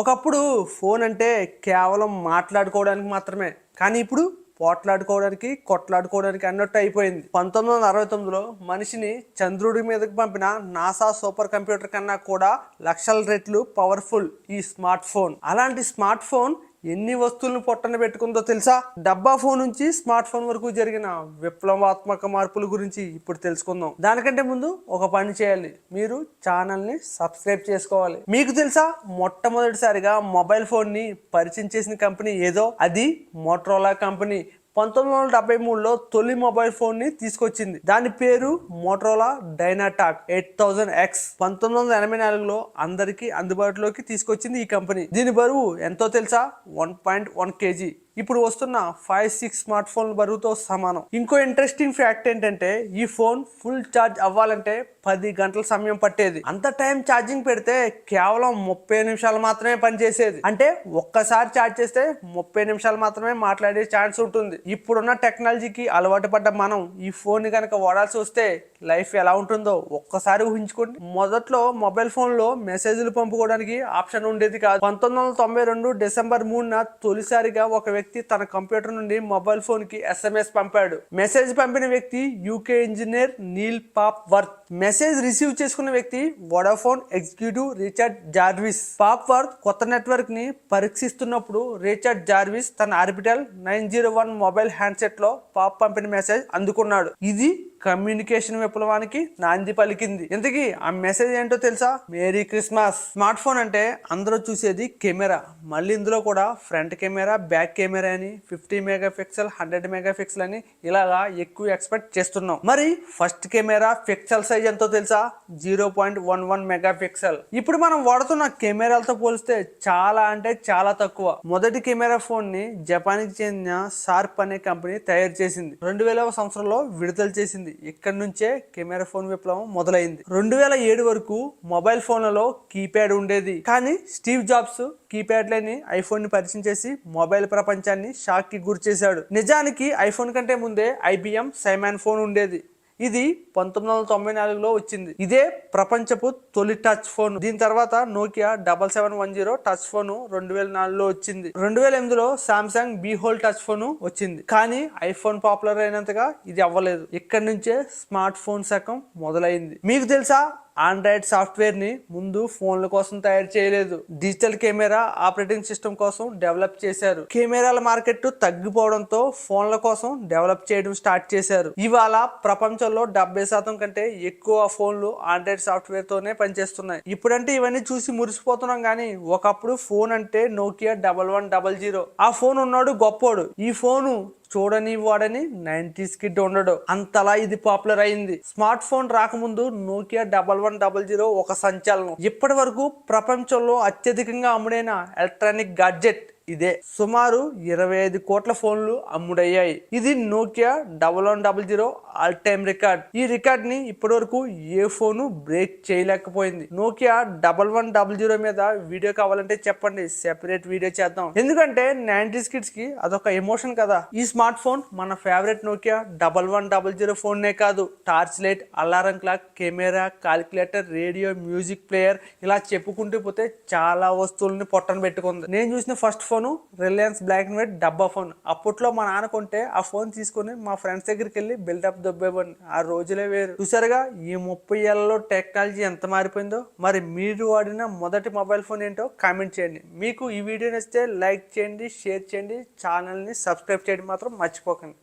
ఒకప్పుడు ఫోన్ అంటే కేవలం మాట్లాడుకోవడానికి మాత్రమే. కానీ ఇప్పుడు పోట్లాడుకోవడానికి కొట్లాడుకోవడానికి అన్నట్టు అయిపోయింది. పంతొమ్మిది వందల అరవై తొమ్మిదిలో మనిషిని చంద్రుడి మీదకి పంపిన నాసా సూపర్ కంప్యూటర్ కన్నా కూడా లక్షల రెట్లు పవర్ఫుల్ ఈ స్మార్ట్ ఫోన్. అలాంటి స్మార్ట్ ఫోన్ ఎన్ని వస్తువులను పొట్టన పెట్టుకుందో తెలుసా? డబ్బా ఫోన్ నుంచి స్మార్ట్ ఫోన్ వరకు జరిగిన విప్లవాత్మక మార్పుల గురించి ఇప్పుడు తెలుసుకుందాం. దానికంటే ముందు ఒక పని చేయాలి. మీరు ఛానల్ని సబ్స్క్రైబ్ చేసుకోవాలి. మీకు తెలుసా? మొట్టమొదటిసారిగా మొబైల్ ఫోన్ని పరిచయం చేసిన కంపెనీ ఏదో? అది మోటరోలా కంపెనీ. పంతొమ్మిది వందల డెబ్బై మూడులో తొలి మొబైల్ ఫోన్ని తీసుకొచ్చింది. దాని పేరు Motorola DynaTAC eight thousand X. పంతొమ్మిది వందల ఎనభై నాలుగులో అందరికీ అందుబాటులోకి తీసుకొచ్చింది ఈ కంపెనీ. దీని బరువు ఎంతో తెలుసా? One point one KG. ఇప్పుడు వస్తున్న ఫైవ్ సిక్స్ స్మార్ట్ ఫోన్ బరువుతో సమానం. ఇంకో ఇంట్రెస్టింగ్ ఫ్యాక్ట్ ఏంటంటే ఈ ఫోన్ ఫుల్ ఛార్జ్ అవ్వాలంటే పది గంటల సమయం పట్టేది. అంత టైం ఛార్జింగ్ పెడితే కేవలం ముప్పై నిమిషాలు మాత్రమే పనిచేసేది. అంటే ఒక్కసారి ఛార్జ్ చేస్తే ముప్పై నిమిషాలు మాత్రమే మాట్లాడే ఛాన్స్ ఉంటుంది. ఇప్పుడున్న టెక్నాలజీకి అలవాటు పడ్డ మనం ఈ ఫోన్ని కనుక వాడాల్సి వస్తే లైఫ్ ఎలా ఉంటుందో ఒక్కసారి ఊహించుకోండి. మొదట్లో మొబైల్ ఫోన్లో మెసేజ్లు పంపుకోవడానికి ఆప్షన్ ఉండేది కాదు. పంతొమ్మిది వందల తొంభై రెండు డిసెంబర్ మూడున తొలిసారిగా ఒక వ్యక్తి తన కంప్యూటర్ నుండి మొబైల్ ఫోన్కి ఎస్ఎంఎస్ పంపాడు. మెసేజ్ పంపిన వ్యక్తి UK engineer Neil Papworth message receive చేసుకున్న వ్యక్తి Vodafone executive Richard Jarvis. Papworth కొత్త నెట్వర్క్ని పరీక్షిస్తున్నప్పుడు రిచర్డ్ జార్విస్ తన Orbital nine zero one mobile హ్యాండ్సెట్లో పాప్ పంపిన మెసేజ్ అందుకున్నాడు. ఇది కమ్యూనికేషన్ విప్లవానికి నాంది పలికింది. ఇంతకీ ఆ మెసేజ్ ఏంటో తెలుసా? Merry Christmas. స్మార్ట్ ఫోన్ అంటే అందరూ చూసేది కెమెరా. మళ్ళీ ఇందులో కూడా ఫ్రంట్ కెమెరా బ్యాక్ కెమెరా అని fifty mega pixel hundred mega pixel అని ఇలాగా ఎక్కువ ఎక్స్పెక్ట్ చేస్తున్నాం. మరి ఫస్ట్ కెమెరా పిక్సెల్ సైజ్ ఎంతో తెలుసా? Zero point one one megapixel ఇప్పుడు మనం వాడుతున్న కెమెరాలతో పోలిస్తే చాలా అంటే చాలా తక్కువ. మొదటి కెమెరా ఫోన్ని జపాన్కి చెందిన షార్ప్ అనే కంపెనీ తయారు చేసింది. రెండు వేల సంవత్సరంలో విడుదల చేసింది. ఇక్కడి నుంచే కెమెరా ఫోన్ విప్లవం మొదలైంది. రెండు వేల ఏడు వరకు మొబైల్ ఫోన్లలో కీప్యాడ్ ఉండేది. కానీ స్టీవ్ జాబ్స్ కీప్యాడ్ లేని ఐఫోన్ని పరిచయం చేసి మొబైల్ ప్రపంచాన్ని షాక్కి గురి చేశాడు నిజానికి ఐఫోన్ కంటే ముందే ఐబిఎం సైమాన్ ఫోన్ ఉండేది. ఇది పంతొమ్మిది వందల తొంభై నాలుగులో వచ్చింది. ఇదే ప్రపంచపు తొలి టచ్ ఫోన్. దీని తర్వాత Nokia double seven one zero touch phone రెండు వేల నాలుగులో వచ్చింది. రెండు వేల ఎనిమిదిలో Samsung Behold touch phone వచ్చింది. కానీ ఐఫోన్ పాపులర్ అయినంతగా ఇది అవ్వలేదు. ఇక్కడి నుంచే స్మార్ట్ ఫోన్ శకం మొదలైంది. మీకు తెలుసా? ఆండ్రాయిడ్ సాఫ్ట్వేర్ని ముందు ఫోన్ల కోసం తయారు చేయలేదు. డిజిటల్ కెమెరా ఆపరేటింగ్ సిస్టమ్ కోసం డెవలప్ చేశారు. కెమెరాల మార్కెట్ తగ్గిపోవడంతో ఫోన్ల కోసం డెవలప్ చేయడం స్టార్ట్ చేశారు. ఇవాళ ప్రపంచంలో డెబ్బై శాతం కంటే ఎక్కువ ఫోన్లు ఆండ్రాయిడ్ సాఫ్ట్వేర్ తోనే పనిచేస్తున్నాయి. ఇప్పుడంటే ఇవన్నీ చూసి మురిసిపోతున్నాం కానీ ఒకప్పుడు ఫోన్ అంటే Nokia double one double zero ఆ ఫోన్ ఉన్నాడు గొప్పోడు. ఈ ఫోను చూడని వాడని నైన్టీస్ కిడ్ ఉండడు. అంతలా ఇది పాపులర్ అయింది. స్మార్ట్ ఫోన్ రాకముందు Nokia double one double zero ఒక సంచలనం. ఇప్పటి వరకు ప్రపంచంలో అత్యధికంగా అమ్ముడైన ఎలక్ట్రానిక్ గాడ్జెట్ ఇదే సుమారు ఇరవై ఐదు కోట్ల ఫోన్లు అమ్ముడయ్యాయి. ఇది Nokia double one double zero all time record. ఈ రికార్డ్ని ఇప్పటి వరకు ఏ ఫోను బ్రేక్ చేయలేకపోయింది. Nokia double one double zero మీద వీడియో కావాలంటే చెప్పండి. సెపరేట్ వీడియో చేద్దాం. ఎందుకంటే నైన్టీస్ కిడ్స్కి అదొక ఎమోషన్ కదా. ఈ స్మార్ట్ ఫోన్ మన favourite Nokia double one double zero phone నే కాదు. Torch light alarm clock camera calculator radio music player ఇలా చెప్పుకుంటూ పోతే చాలా వస్తువుల్ని పొట్టన పెట్టుకుంది. నేను చూసిన first phone phone Reliance black and white డబ్బా ఫోన్. అప్పట్లో మా నాన్న కొంటే ఆ ఫోన్ తీసుకొని మా ఫ్రెండ్స్ దగ్గరికి వెళ్ళి బిల్డప్ దొబ్బేవాడిని. ఆ రోజులే వేరు. చూసారుగా ఈ ముప్పై ఏళ్ళలో టెక్నాలజీ ఎంత మారిపోయిందో? మరి మీరు వాడిన మొదటి మొబైల్ ఫోన్ ఏంటో కామెంట్ చేయండి. మీకు ఈ వీడియో నచ్చితే లైక్ చేయండి షేర్ చేయండి. ఛానల్ని సబ్స్క్రైబ్ చేయడం మాత్రం మర్చిపోకండి.